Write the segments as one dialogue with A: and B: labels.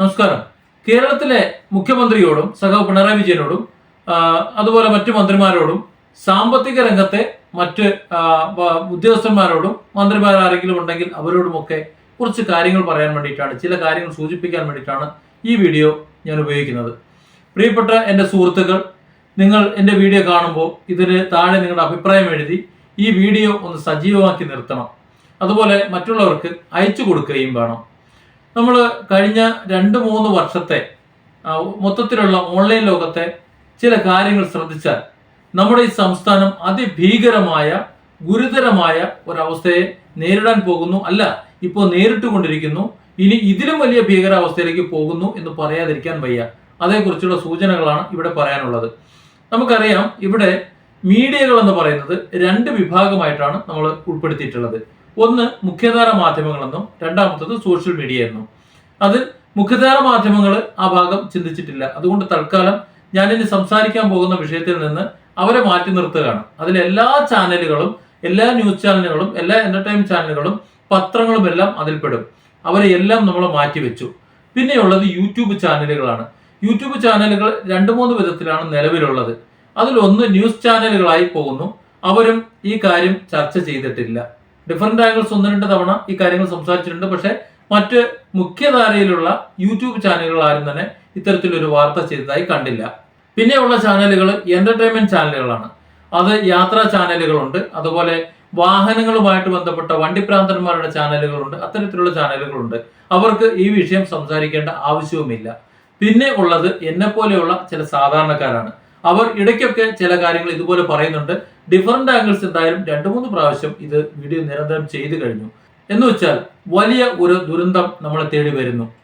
A: നമസ്കാരം. കേരളത്തിലെ മുഖ്യമന്ത്രിയോടും സഖാവ് പിണറായി വിജയനോടും അതുപോലെ മറ്റു മന്ത്രിമാരോടും സാമ്പത്തിക രംഗത്തെ മറ്റ് ഉദ്യോഗസ്ഥന്മാരോടും മന്ത്രിമാർ ആരെങ്കിലും ഉണ്ടെങ്കിൽ അവരോടുമൊക്കെ കുറച്ച് കാര്യങ്ങൾ പറയാൻ വേണ്ടിയിട്ടാണ് ചില കാര്യങ്ങൾ സൂചിപ്പിക്കാൻ വേണ്ടിയിട്ടാണ് ഈ വീഡിയോ ഞാൻ ഉപയോഗിക്കുന്നത്. പ്രിയപ്പെട്ട എന്റെ സുഹൃത്തുക്കൾ നിങ്ങൾ എന്റെ വീഡിയോ കാണുമ്പോൾ ഇതിന് താഴെ നിങ്ങളുടെ അഭിപ്രായം എഴുതി ഈ വീഡിയോ ഒന്ന് സജീവമാക്കി നിർത്തണം. അതുപോലെ മറ്റുള്ളവർക്ക് അയച്ചു കൊടുക്കുകയും വേണം. നമ്മൾ കഴിഞ്ഞ രണ്ട് മൂന്ന് വർഷത്തെ മൊത്തത്തിലുള്ള ഓൺലൈൻ ലോകത്തെ ചില കാര്യങ്ങൾ ശ്രദ്ധിച്ചാൽ നമ്മുടെ ഈ സംസ്ഥാനം അതിഭീകരമായ ഗുരുതരമായ ഒരവസ്ഥയെ നേരിടാൻ പോകുന്നു. അല്ല ഇപ്പോൾ നേരിട്ടുകൊണ്ടിരിക്കുന്നു. ഇനി ഇതിലും വലിയ ഭീകരാവസ്ഥയിലേക്ക് പോകുന്നു എന്ന് പറയാതിരിക്കാൻ വയ്യ. അതേക്കുറിച്ചുള്ള സൂചനകളാണ് ഇവിടെ പറയാനുള്ളത്. നമുക്കറിയാം ഇവിടെ മീഡിയകൾ എന്ന് പറയുന്നത് രണ്ട് വിഭാഗമായിട്ടാണ് നമ്മൾ ഉൾപ്പെടുത്തിയിട്ടുള്ളത്. ഒന്ന് മുഖ്യധാര മാധ്യമങ്ങളെന്നും രണ്ടാമത്തത് സോഷ്യൽ മീഡിയ എന്നും അതിൽ മുഖ്യധാര മാധ്യമങ്ങൾ ആ ഭാഗം ചിന്തിച്ചിട്ടില്ല. അതുകൊണ്ട് തൽക്കാലം ഞാനിനി സംസാരിക്കാൻ പോകുന്ന വിഷയത്തിൽ നിന്ന് അവരെ മാറ്റി നിർത്തുകയാണ്. അതിൽ എല്ലാ ചാനലുകളും എല്ലാ ന്യൂസ് ചാനലുകളും എല്ലാ എന്റർടൈൻമെന്റ് ചാനലുകളും പത്രങ്ങളും എല്ലാം അതിൽപ്പെടും. അവരെ എല്ലാം നമ്മൾ മാറ്റി മാറ്റിവെച്ചു പിന്നെയുള്ളത് യൂട്യൂബ് ചാനലുകളാണ്. യൂട്യൂബ് ചാനലുകൾ രണ്ട് മൂന്ന് വിധത്തിലാണ് നിലവിലുള്ളത്. അതിലൊന്ന് ന്യൂസ് ചാനലുകളായി പോകുന്നു. അവരും ഈ കാര്യം ചർച്ച ചെയ്തിട്ടില്ല. ഡിഫറെന്റ് ആംഗിൾസ് ഒന്ന് രണ്ട് തവണ ഈ കാര്യങ്ങൾ സംസാരിച്ചിട്ടുണ്ട്. പക്ഷേ മറ്റ് മുഖ്യധാരയിലുള്ള യൂട്യൂബ് ചാനലുകൾ ആരും തന്നെ ഇത്തരത്തിലൊരു വാർത്ത ചെയ്തതായി കണ്ടില്ല. പിന്നെയുള്ള ചാനലുകൾ എന്റർടൈൻമെന്റ് ചാനലുകളാണ്. അത് യാത്രാ ചാനലുകളുണ്ട്. അതുപോലെ വാഹനങ്ങളുമായിട്ട് ബന്ധപ്പെട്ട വണ്ടിപ്രാന്തന്മാരുടെ ചാനലുകളുണ്ട്. അത്തരത്തിലുള്ള ചാനലുകളുണ്ട്. അവർക്ക് ഈ വിഷയം സംസാരിക്കേണ്ട ആവശ്യവുമില്ല. പിന്നെ ഉള്ളത് എന്നെ പോലെയുള്ള ചില സാധാരണക്കാരാണ്. അവർ ഇടയ്ക്കൊക്കെ ചില കാര്യങ്ങൾ ഇതുപോലെ പറയുന്നുണ്ട്. ഡിഫറെന്റ് ആംഗിൾസ് എന്തായാലും രണ്ട് മൂന്ന് പ്രാവശ്യം ഇത് വീഡിയോ നിരന്തരം ചെയ്തു കഴിഞ്ഞു. എന്ന് വെച്ചാൽ വലിയ ഒരു ദുരന്തം നമ്മളെ തേടി വരുന്നു.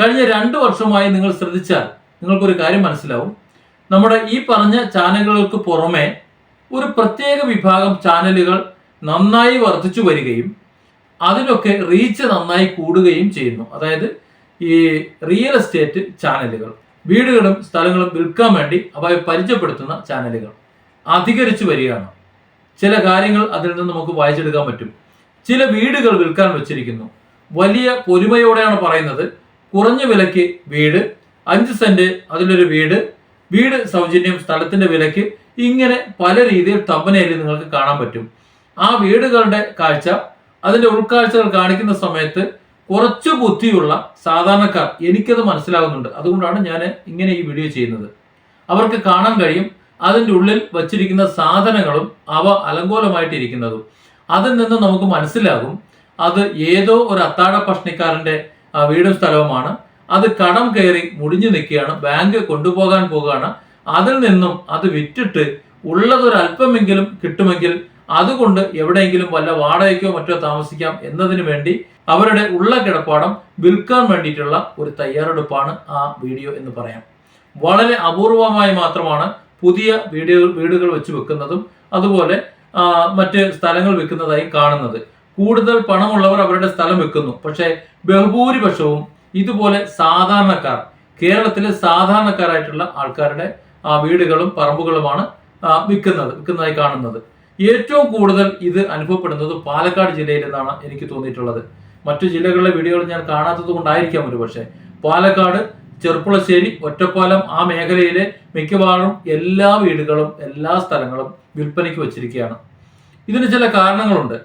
A: കഴിഞ്ഞ രണ്ട് വർഷമായി നിങ്ങൾ ശ്രദ്ധിച്ചാൽ നിങ്ങൾക്കൊരു കാര്യം മനസ്സിലാവും. നമ്മുടെ ഈ പറഞ്ഞ ചാനലുകൾക്ക് പുറമെ ഒരു പ്രത്യേക വിഭാഗം ചാനലുകൾ നന്നായി വർദ്ധിച്ചു വരികയും അതിനൊക്കെ റീച്ച് നന്നായി കൂടുകയും ചെയ്യുന്നു. അതായത് ഈ റിയൽ എസ്റ്റേറ്റ് ചാനലുകൾ. വീടുകളും സ്ഥലങ്ങളും വിൽക്കാൻ വേണ്ടി അവയെ പരിചയപ്പെടുത്തുന്ന ചാനലുകൾ അധികരിച്ചു വരികയാണ്. ചില കാര്യങ്ങൾ അതിൽ നിന്ന് നമുക്ക് വായിച്ചെടുക്കാൻ പറ്റും. ചില വീടുകൾ വിൽക്കാൻ വെച്ചിരിക്കുന്നു. വലിയ പൊലിമയോടെയാണ് പറയുന്നത്. കുറഞ്ഞ വിലയ്ക്ക് വീട് അഞ്ച് സെന്റ് അതിലൊരു വീട് വീട് സൗജന്യം സ്ഥലത്തിന്റെ വിലയ്ക്ക് ഇങ്ങനെ പല രീതിയിൽ തമ്പനയിൽ നിങ്ങൾക്ക് കാണാൻ പറ്റും. ആ വീടുകളുടെ കാഴ്ച അതിന്റെ ഉൾക്കാഴ്ചകൾ കാണിക്കുന്ന സമയത്ത് കുറച്ച് ബുദ്ധിയുള്ള സാധാരണക്കാർ എനിക്കത് മനസ്സിലാകുന്നുണ്ട്. അതുകൊണ്ടാണ് ഞാൻ ഇങ്ങനെ ഈ വീഡിയോ ചെയ്യുന്നത്. അവർക്ക് കാണാൻ കഴിയും അതിന്റെ ഉള്ളിൽ വച്ചിരിക്കുന്ന സാധനങ്ങളും അവ അലങ്കോലമായിട്ടിരിക്കുന്നതും. അതിൽ നിന്ന് നമുക്ക് മനസ്സിലാകും അത് ഏതോ ഒരു അത്താഴ ആ, വീടും സ്ഥലവുമാണ്. അത് കടം കയറി മുടിഞ്ഞു നിൽക്കുകയാണ്. ബാങ്ക് കൊണ്ടുപോകാൻ പോകുകയാണ് അതിൽ നിന്നും അത് വിറ്റിട്ട് ഉള്ളതൊരല്പമെങ്കിലും കിട്ടുമെങ്കിൽ അതുകൊണ്ട് എവിടെയെങ്കിലും വല്ല വാടകയ്ക്കോ മറ്റോ താമസിക്കാം എന്നതിന് വേണ്ടി അവരുടെ ഉള്ള കിടപ്പാടം വിൽക്കാൻ വേണ്ടിയിട്ടുള്ള ഒരു തയ്യാറെടുപ്പാണ് ആ വീഡിയോ എന്ന് പറയാം. വളരെ അപൂർവമായി മാത്രമാണ് പുതിയ വീഡിയോ വീടുകൾ വെച്ച് വെക്കുന്നതും അതുപോലെ മറ്റ് സ്ഥലങ്ങൾ വെക്കുന്നതായി കാണുന്നത്. കൂടുതൽ പണമുള്ളവർ അവരുടെ സ്ഥലം വെക്കുന്നു. പക്ഷേ ബഹുഭൂരിപക്ഷവും ഇതുപോലെ സാധാരണക്കാർ കേരളത്തിലെ സാധാരണക്കാരായിട്ടുള്ള ആൾക്കാരുടെ വീടുകളും പറമ്പുകളുമാണ് വിൽക്കുന്നത് വിൽക്കുന്നതായി കാണുന്നത്. ഏറ്റവും കൂടുതൽ ഇത് അനുഭവപ്പെടുന്നത് പാലക്കാട് ജില്ലയിൽ എന്നാണ് എനിക്ക് തോന്നിയിട്ടുള്ളത്. മറ്റു ജില്ലകളിലെ വീഡിയോകൾ ഞാൻ കാണാത്തത് കൊണ്ടായിരിക്കാം ഒരു പക്ഷേ. പാലക്കാട് ചെറുപ്പുളശ്ശേരി ഒറ്റപ്പാലം ആ മേഖലയിലെ മിക്കവാറും എല്ലാ വീടുകളും എല്ലാ സ്ഥലങ്ങളും വിൽപ്പനയ്ക്ക് വച്ചിരിക്കുകയാണ്. ഇതിന് ചില കാരണങ്ങളുണ്ട്.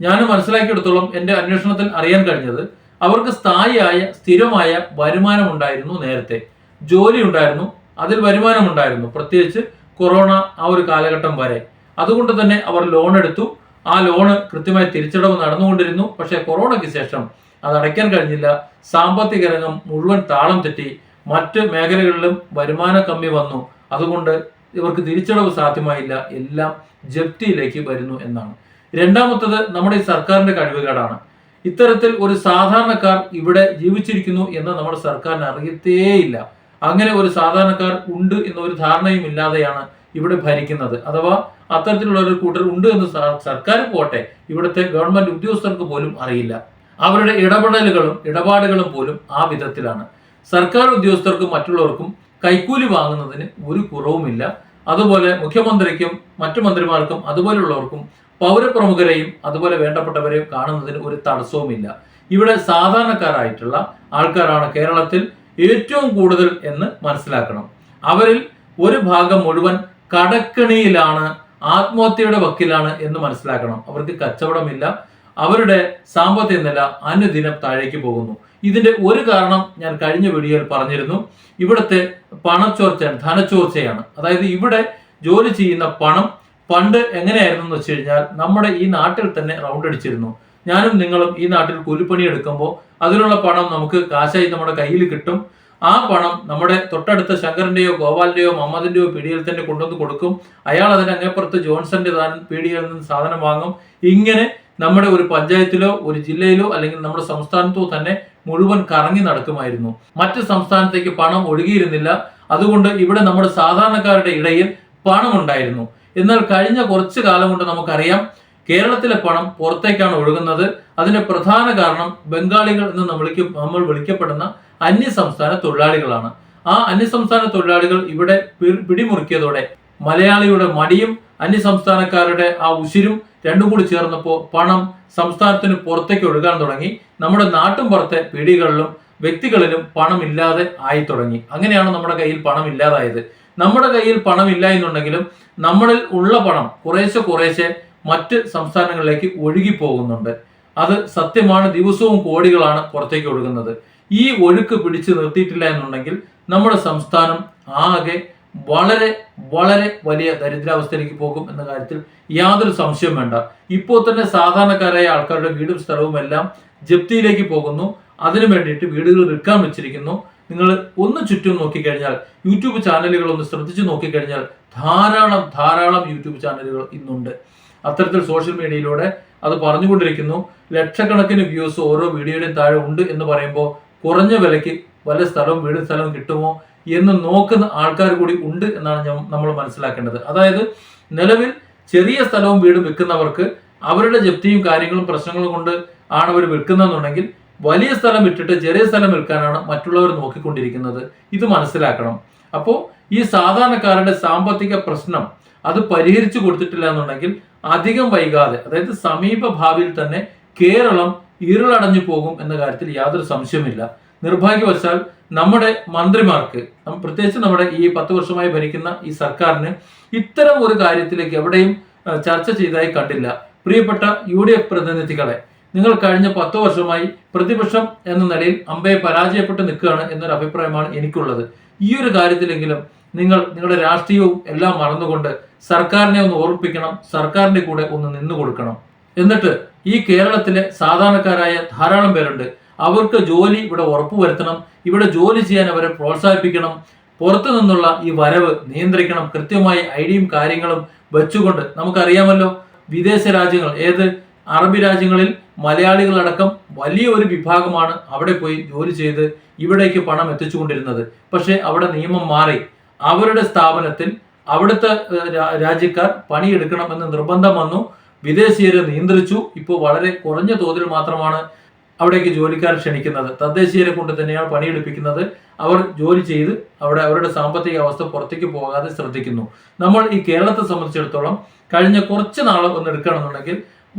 A: ഞാൻ മനസ്സിലാക്കിയെടുത്തോളം എന്റെ അന്വേഷണത്തിൽ അറിയാൻ കഴിഞ്ഞത് അവർക്ക് സ്ഥായിയായ സ്ഥിരമായ വരുമാനം ഉണ്ടായിരുന്നു നേരത്തെ. ജോലി ഉണ്ടായിരുന്നു അതിൽ വരുമാനം ഉണ്ടായിരുന്നു പ്രത്യേകിച്ച് കൊറോണ ആ ഒരു കാലഘട്ടം വരെ. അതുകൊണ്ട് തന്നെ അവർ ലോൺ എടുത്തു. ആ ലോണ് കൃത്യമായി തിരിച്ചടവ് നടന്നുകൊണ്ടിരുന്നു. പക്ഷേ കൊറോണയ്ക്ക് ശേഷം അത് അടയ്ക്കാൻ കഴിഞ്ഞില്ല. സാമ്പത്തിക രംഗം മുഴുവൻ താളം തെറ്റി. മറ്റ് മേഖലകളിലും വരുമാന കമ്മി വന്നു. അതുകൊണ്ട് ഇവർക്ക് തിരിച്ചടവ് സാധ്യമായില്ല. എല്ലാം ജപ്തിയിലേക്ക് വരുന്നു എന്നാണ്. രണ്ടാമത്തത് നമ്മുടെ ഈ സർക്കാരിന്റെ കഴിവുകേടാണ്. ഇത്തരത്തിൽ ഒരു സാധാരണക്കാർ ഇവിടെ ജീവിച്ചിരിക്കുന്നു എന്ന് നമ്മുടെ സർക്കാരിന് അറിയത്തേയില്ല. അങ്ങനെ ഒരു സാധാരണക്കാർ ഉണ്ട് എന്നൊരു ധാരണയും ഇല്ലാതെയാണ് ഇവിടെ ഭരിക്കുന്നത്. അഥവാ അത്തരത്തിലുള്ള ഒരു കൂട്ടർ ഉണ്ട് എന്ന് സർക്കാർ പോട്ടെ ഇവിടുത്തെ ഗവൺമെന്റ് ഉദ്യോഗസ്ഥർക്ക് പോലും അറിയില്ല. അവരുടെ ഇടപെടലുകളും ഇടപാടുകളും പോലും ആ വിധത്തിലാണ്. സർക്കാർ ഉദ്യോഗസ്ഥർക്കും മറ്റുള്ളവർക്കും കൈക്കൂലി വാങ്ങുന്നതിന് ഒരു കുറവുമില്ല. അതുപോലെ മുഖ്യമന്ത്രിക്കും മറ്റു മന്ത്രിമാർക്കും അതുപോലെയുള്ളവർക്കും പൗരപ്രമുഖരെയും അതുപോലെ വേണ്ടപ്പെട്ടവരെയും കാണുന്നതിന് ഒരു തടസ്സവുമില്ല. ഇവിടെ സാധാരണക്കാരായിട്ടുള്ള ആൾക്കാരാണ് കേരളത്തിൽ ഏറ്റവും കൂടുതൽ എന്ന് മനസ്സിലാക്കണം. അവരിൽ ഒരു ഭാഗം മുഴുവൻ കടക്കണിയിലാണ് ആത്മഹത്യയുടെ വക്കിലാണ് എന്ന് മനസ്സിലാക്കണം. അവർക്ക് കച്ചവടമില്ല അവരുടെ സാമ്പത്തിക നില അനുദിനം താഴേക്ക് പോകുന്നു. ഇതിന്റെ ഒരു കാരണം ഞാൻ കഴിഞ്ഞ വീഡിയോയിൽ പറഞ്ഞിരുന്നു. ഇവിടുത്തെ പണച്ചോർച്ചയാണ് ധനച്ചോർച്ചയാണ്. അതായത് ഇവിടെ ജോലി ചെയ്യുന്ന പണം പണ്ട് എങ്ങനെയായിരുന്നു എന്ന് വെച്ച് കഴിഞ്ഞാൽ നമ്മുടെ ഈ നാട്ടിൽ തന്നെ റൗണ്ട് അടിച്ചിരുന്നു. ഞാനും നിങ്ങളും ഈ നാട്ടിൽ കൂലിപ്പണി എടുക്കുമ്പോൾ അതിനുള്ള പണം നമുക്ക് കാശായി നമ്മുടെ കയ്യിൽ കിട്ടും. ആ പണം നമ്മുടെ തൊട്ടടുത്ത ശങ്കറിന്റെയോ ഗോപാലിന്റെയോ മമ്മദിന്റെയോ പീടികയിൽ തന്നെ കൊണ്ടുവന്ന് കൊടുക്കും. അയാൾ അതിന് അങ്ങേപ്പുറത്ത് ജോൺസന്റെ പീടികയിൽ നിന്ന് സാധനം വാങ്ങും. ഇങ്ങനെ നമ്മുടെ ഒരു പഞ്ചായത്തിലോ ഒരു ജില്ലയിലോ അല്ലെങ്കിൽ നമ്മുടെ സംസ്ഥാനത്തോ തന്നെ മുഴുവൻ കറങ്ങി നടക്കുമായിരുന്നു. മറ്റു സംസ്ഥാനത്തേക്ക് പണം ഒഴുകിയിരുന്നില്ല. അതുകൊണ്ട് ഇവിടെ നമ്മുടെ സാധാരണക്കാരുടെ ഇടയിൽ പണമുണ്ടായിരുന്നു. എന്നാൽ കഴിഞ്ഞ കുറച്ചു കാലം കൊണ്ട് നമുക്കറിയാം കേരളത്തിലെ പണം പുറത്തേക്കാണ് ഒഴുകുന്നത്. അതിന്റെ പ്രധാന കാരണം ബംഗാളികൾ എന്ന് നമ്മൾ നമ്മൾ വിളിക്കപ്പെടുന്ന അന്യ സംസ്ഥാന തൊഴിലാളികളാണ്. ആ അന്യസംസ്ഥാന തൊഴിലാളികൾ ഇവിടെ പിടിമുറുക്കിയതോടെ മലയാളിയുടെ മടിയും അന്യ സംസ്ഥാനക്കാരുടെ ആ ഉശിരും രണ്ടും കൂടി ചേർന്നപ്പോൾ പണം സംസ്ഥാനത്തിന് പുറത്തേക്ക് ഒഴുകാൻ തുടങ്ങി. നമ്മുടെ നാട്ടും പുറത്തെ പീടികളിലും വ്യക്തികളിലും പണം ഇല്ലാതെ ആയി തുടങ്ങി. അങ്ങനെയാണ് നമ്മുടെ കയ്യിൽ പണം ഇല്ലാതായത് നമ്മുടെ കയ്യിൽ പണം ഇല്ല എന്നുണ്ടെങ്കിലും നമ്മളിൽ ഉള്ള പണം കുറേശ്ശെ കുറേശ്ശെ മറ്റ് സംസ്ഥാനങ്ങളിലേക്ക് ഒഴുകി പോകുന്നുണ്ട് അത് സത്യമാണ്. ദിവസവും കോടികളാണ് പുറത്തേക്ക് ഒഴുകുന്നത്. ഈ ഒഴുക്ക് പിടിച്ചു നിർത്തിയിട്ടില്ല എന്നുണ്ടെങ്കിൽ നമ്മുടെ സംസ്ഥാനം ആകെ വളരെ വളരെ വലിയ ദരിദ്രാവസ്ഥയിലേക്ക് പോകും എന്ന കാര്യത്തിൽ യാതൊരു സംശയവും വേണ്ട. ഇപ്പോൾ തന്നെ സാധാരണക്കാരായ ആൾക്കാരുടെ വീടും സ്ഥലവും എല്ലാം ജപ്തിയിലേക്ക് പോകുന്നു. അതിനു വേണ്ടിയിട്ട് വീടുകൾ വിൽക്കാൻ വെച്ചിരിക്കുന്നു. നിങ്ങൾ ഒന്ന് ചുറ്റും നോക്കിക്കഴിഞ്ഞാൽ യൂട്യൂബ് ചാനലുകൾ ഒന്ന് ശ്രദ്ധിച്ചു നോക്കിക്കഴിഞ്ഞാൽ ധാരാളം ധാരാളം യൂട്യൂബ് ചാനലുകൾ ഇന്നുണ്ട്. അത്തരത്തിൽ സോഷ്യൽ മീഡിയയിലൂടെ അത് പറഞ്ഞുകൊണ്ടിരിക്കുന്നു. ലക്ഷക്കണക്കിന് വ്യൂസ് ഓരോ വീഡിയോയുടെയും താഴെ ഉണ്ട് എന്ന് പറയുമ്പോൾ കുറഞ്ഞ വിലയ്ക്ക് വല്ല സ്ഥലവും വീടും സ്ഥലവും കിട്ടുമോ എന്ന് നോക്കുന്ന ആൾക്കാർ കൂടി ഉണ്ട് എന്നാണ് നമ്മൾ മനസ്സിലാക്കേണ്ടത്. അതായത് നിലവിൽ ചെറിയ സ്ഥലവും വീടും വിൽക്കുന്നവർക്ക് അവരുടെ ജപ്തിയും കാര്യങ്ങളും പ്രശ്നങ്ങളും കൊണ്ട് ആണ് അവർ വിൽക്കുന്നതെന്നുണ്ടെങ്കിൽ വലിയ സ്ഥലം വിട്ടിട്ട് ചെറിയ സ്ഥലം വിൽക്കാനാണ് മറ്റുള്ളവർ നോക്കിക്കൊണ്ടിരിക്കുന്നത്. ഇത് മനസ്സിലാക്കണം. അപ്പോൾ ഈ സാധാരണക്കാരുടെ സാമ്പത്തിക പ്രശ്നം അത് പരിഹരിച്ചു കൊടുത്തിട്ടില്ല എന്നുണ്ടെങ്കിൽ അധികം വൈകാതെ അതായത് സമീപ ഭാവിയിൽ തന്നെ കേരളം ഇരുളടഞ്ഞു പോകും എന്ന കാര്യത്തിൽ യാതൊരു സംശയമില്ല നിർഭാഗ്യവശാൽ നമ്മുടെ മന്ത്രിമാർക്ക് പ്രത്യേകിച്ച് നമ്മുടെ ഈ പത്ത് വർഷമായി ഭരിക്കുന്ന ഈ സർക്കാരിന് ഇത്തരം ഒരു കാര്യത്തിലേക്ക് എവിടെയും ചർച്ച ചെയ്തതായി കണ്ടില്ല. പ്രിയപ്പെട്ട യു ഡി എഫ് പ്രതിനിധികളെ നിങ്ങൾ കഴിഞ്ഞ പത്ത് വർഷമായി പ്രതിപക്ഷം എന്ന നിലയിൽ അമ്പയെ പരാജയപ്പെട്ട് നിൽക്കുകയാണ് എന്നൊരു അഭിപ്രായമാണ് എനിക്കുള്ളത്. ഈ ഒരു കാര്യത്തിലെങ്കിലും നിങ്ങൾ നിങ്ങളുടെ രാഷ്ട്രീയവും എല്ലാം മറന്നുകൊണ്ട് സർക്കാരിനെ ഒന്ന് ഓർമ്മിപ്പിക്കണം സർക്കാരിന്റെ കൂടെ ഒന്ന് നിന്നു കൊടുക്കണം. എന്നിട്ട് ഈ കേരളത്തിലെ സാധാരണക്കാരായ ധാരാളം പേരുണ്ട്. അവർക്ക് ജോലി ഇവിടെ ഉറപ്പുവരുത്തണം ഇവിടെ ജോലി ചെയ്യാൻ അവരെ പ്രോത്സാഹിപ്പിക്കണം. പുറത്തു നിന്നുള്ള ഈ വരവ് നിയന്ത്രിക്കണം. കൃത്യമായി ഐഡിയും കാര്യങ്ങളും വെച്ചുകൊണ്ട് നമുക്കറിയാമല്ലോ വിദേശ രാജ്യങ്ങൾ ഏത്? അറബി രാജ്യങ്ങളിൽ മലയാളികളടക്കം വലിയ ഒരു വിഭാഗമാണ് അവിടെ പോയി ജോലി ചെയ്ത് ഇവിടേക്ക് പണം എത്തിച്ചുകൊണ്ടിരുന്നത്. പക്ഷേ അവിടെ നിയമം മാറി. അവരുടെ സ്ഥാപനത്തിൽ അവിടുത്തെ രാജ്യക്കാർ പണിയെടുക്കണമെന്ന് നിർബന്ധം വന്നു. വിദേശീയരെ നിയന്ത്രിച്ചു. ഇപ്പോൾ വളരെ കുറഞ്ഞ തോതിൽ മാത്രമാണ് അവിടേക്ക് ജോലിക്കാർ ക്ഷണിക്കുന്നത്. തദ്ദേശീയരെ കൊണ്ട് തന്നെയാണ് പണിയെടുപ്പിക്കുന്നത്. അവർ ജോലി ചെയ്ത് അവിടെ അവരുടെ സാമ്പത്തിക അവസ്ഥ പുറത്തേക്ക് പോകാതെ ശ്രദ്ധിക്കുന്നു. നമ്മൾ ഈ കേരളത്തെ സംബന്ധിച്ചിടത്തോളം കഴിഞ്ഞ കുറച്ച് നാൾ ഒന്ന് എടുക്കുകയാണെന്നുണ്ടെങ്കിൽ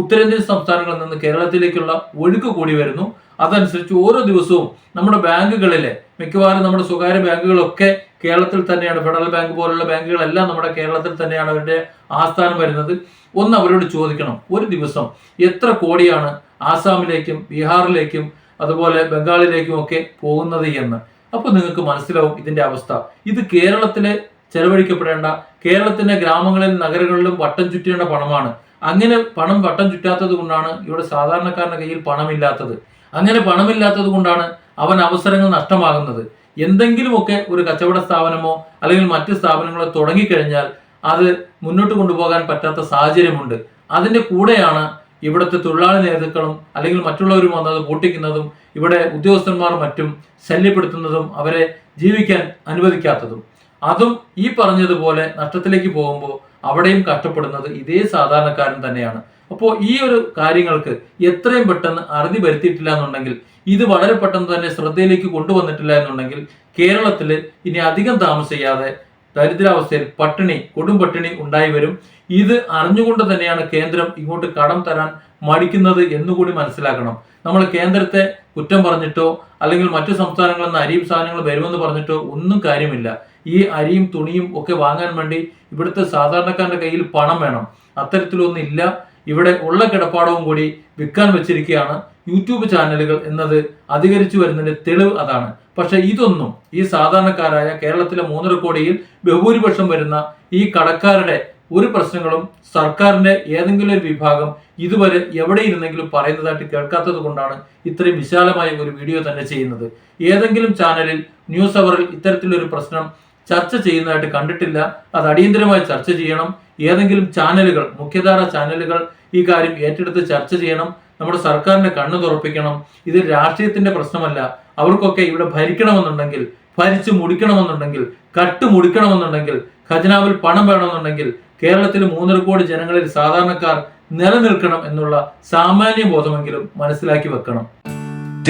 A: ഉത്തരേന്ത്യൻ സംസ്ഥാനങ്ങളിൽ നിന്ന് കേരളത്തിലേക്കുള്ള ഒഴുക്ക് കൂടി വരുന്നു. അതനുസരിച്ച് ഓരോ ദിവസവും നമ്മുടെ ബാങ്കുകളിലെ മിക്കവാറും നമ്മുടെ സ്വകാര്യ ബാങ്കുകളൊക്കെ കേരളത്തിൽ തന്നെയാണ്. ഫെഡറൽ ബാങ്ക് പോലുള്ള ബാങ്കുകളെല്ലാം നമ്മുടെ കേരളത്തിൽ തന്നെയാണ് അവരുടെ ആസ്ഥാനം വരുന്നത്. ഒന്ന് അവരോട് ചോദിക്കണം ഒരു ദിവസം എത്ര കോടിയാണ് ആസാമിലേക്കും ബീഹാറിലേക്കും അതുപോലെ ബംഗാളിലേക്കും ഒക്കെ പോകുന്നത് എന്ന്. അപ്പോൾ നിങ്ങൾക്ക് മനസ്സിലാവും ഇതിന്റെ അവസ്ഥ. ഇത് കേരളത്തിലെ ചെലവഴിക്കപ്പെടേണ്ട കേരളത്തിന്റെ ഗ്രാമങ്ങളിലും നഗരങ്ങളിലും വട്ടം ചുറ്റേണ്ട പണമാണ്. അങ്ങനെ പണം വട്ടം ചുറ്റാത്തത് കൊണ്ടാണ് ഇവിടെ സാധാരണക്കാരന്റെ കയ്യിൽ പണമില്ലാത്തത്. അങ്ങനെ പണമില്ലാത്തത് കൊണ്ടാണ് അവൻ അവസരങ്ങൾ നഷ്ടമാകുന്നത്. എന്തെങ്കിലുമൊക്കെ ഒരു കച്ചവട സ്ഥാപനമോ അല്ലെങ്കിൽ മറ്റ് സ്ഥാപനങ്ങളോ തുടങ്ങിക്കഴിഞ്ഞാൽ അത് മുന്നോട്ട് കൊണ്ടുപോകാൻ പറ്റാത്ത സാഹചര്യമുണ്ട്. അതിന്റെ കൂടെയാണ് ഇവിടുത്തെ തൊഴിലാളി നേതാക്കളും അല്ലെങ്കിൽ മറ്റുള്ളവരും വന്നത് പൂട്ടിക്കുന്നതും ഇവിടെ ഉദ്യോഗസ്ഥന്മാർ മറ്റും ശല്യപ്പെടുത്തുന്നതും അവരെ ജീവിക്കാൻ അനുവദിക്കാത്തതും. അതും ഈ പറഞ്ഞതുപോലെ നഷ്ടത്തിലേക്ക് പോകുമ്പോൾ അവിടെയും കഷ്ടപ്പെടുന്നത് ഇതേ സാധാരണക്കാരൻ തന്നെയാണ്. അപ്പോൾ ഈ ഒരു കാര്യങ്ങൾക്ക് എത്രയും പെട്ടെന്ന് അറുതി വരുത്തിയിട്ടില്ല എന്നുണ്ടെങ്കിൽ ഇത് വളരെ പെട്ടെന്ന് തന്നെ ശ്രദ്ധയിലേക്ക് കൊണ്ടുവന്നിട്ടില്ല എന്നുണ്ടെങ്കിൽ കേരളത്തിൽ ഇനി അധികം താമസിയാതെ ദരിദ്രാവസ്ഥയിൽ പട്ടിണി കൊടും പട്ടിണി ഉണ്ടായി വരും. ഇത് അറിഞ്ഞുകൊണ്ട് തന്നെയാണ് കേന്ദ്രം ഇങ്ങോട്ട് കടം തരാൻ മടിക്കുന്നത് എന്നുകൂടി മനസ്സിലാക്കണം. നമ്മൾ കേന്ദ്രത്തെ കുറ്റം പറഞ്ഞിട്ടോ അല്ലെങ്കിൽ മറ്റു സംസ്ഥാനങ്ങളിൽ നിന്ന് അരിയും സാധനങ്ങൾ വരുമെന്ന് പറഞ്ഞിട്ടോ ഒന്നും കാര്യമില്ല. ഈ അരിയും തുണിയും ഒക്കെ വാങ്ങാൻ വേണ്ടി ഇവിടുത്തെ സാധാരണക്കാരന്റെ കയ്യിൽ പണം വേണം. അത്തരത്തിലൊന്നും ഇല്ല. ഇവിടെ ഉള്ള കിടപ്പാടവും കൂടി വിൽക്കാൻ വെച്ചിരിക്കുകയാണ് യൂട്യൂബ് ചാനലുകൾ എന്നത് അധികരിച്ചു വരുന്നതിന്റെ തെളിവ് അതാണ്. പക്ഷെ ഇതൊന്നും ഈ സാധാരണക്കാരായ കേരളത്തിലെ മൂന്നര കോടിയിൽ ബഹുഭൂരിപക്ഷം വരുന്ന ഈ കടക്കാരുടെ ഒരു പ്രശ്നങ്ങളും സർക്കാരിന്റെ ഏതെങ്കിലും ഒരു വിഭാഗം ഇതുവരെ എവിടെ ഇരുന്നെങ്കിലും പറയുന്നതായിട്ട് കേൾക്കാത്തത് കൊണ്ടാണ് ഇത്രയും വിശാലമായ ഒരു വീഡിയോ തന്നെ ചെയ്യുന്നത്. ഏതെങ്കിലും ചാനലിൽ ന്യൂസ് അവറിൽ ഇത്തരത്തിലൊരു പ്രശ്നം ചർച്ച ചെയ്യുന്നതായിട്ട് കണ്ടിട്ടില്ല. അത് അടിയന്തരമായി ചർച്ച ചെയ്യണം. ഏതെങ്കിലും ചാനലുകൾ മുഖ്യധാര ചാനലുകൾ ഈ കാര്യം ഏറ്റെടുത്ത് ചർച്ച ചെയ്യണം. നമ്മുടെ സർക്കാരിന്റെ കണ്ണു തുറപ്പിക്കണം. ഇത് രാഷ്ട്രീയത്തിന്റെ പ്രശ്നമല്ല. അവർക്കൊക്കെ ഇവിടെ ഭരിക്കണമെന്നുണ്ടെങ്കിൽ ഭരിച്ചു മുടിക്കണമെന്നുണ്ടെങ്കിൽ കട്ട് മുടിക്കണമെന്നുണ്ടെങ്കിൽ ഖജനാവിൽ പണം വേണമെന്നുണ്ടെങ്കിൽ കേരളത്തിൽ മൂന്നര കോടി ജനങ്ങളിൽ സാധാരണക്കാർ നിലനിൽക്കണം എന്നുള്ള സാമാന്യ ബോധമെങ്കിലും മനസ്സിലാക്കി വെക്കണം.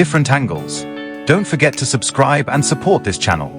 B: Different angles. Don't forget to subscribe and support this channel.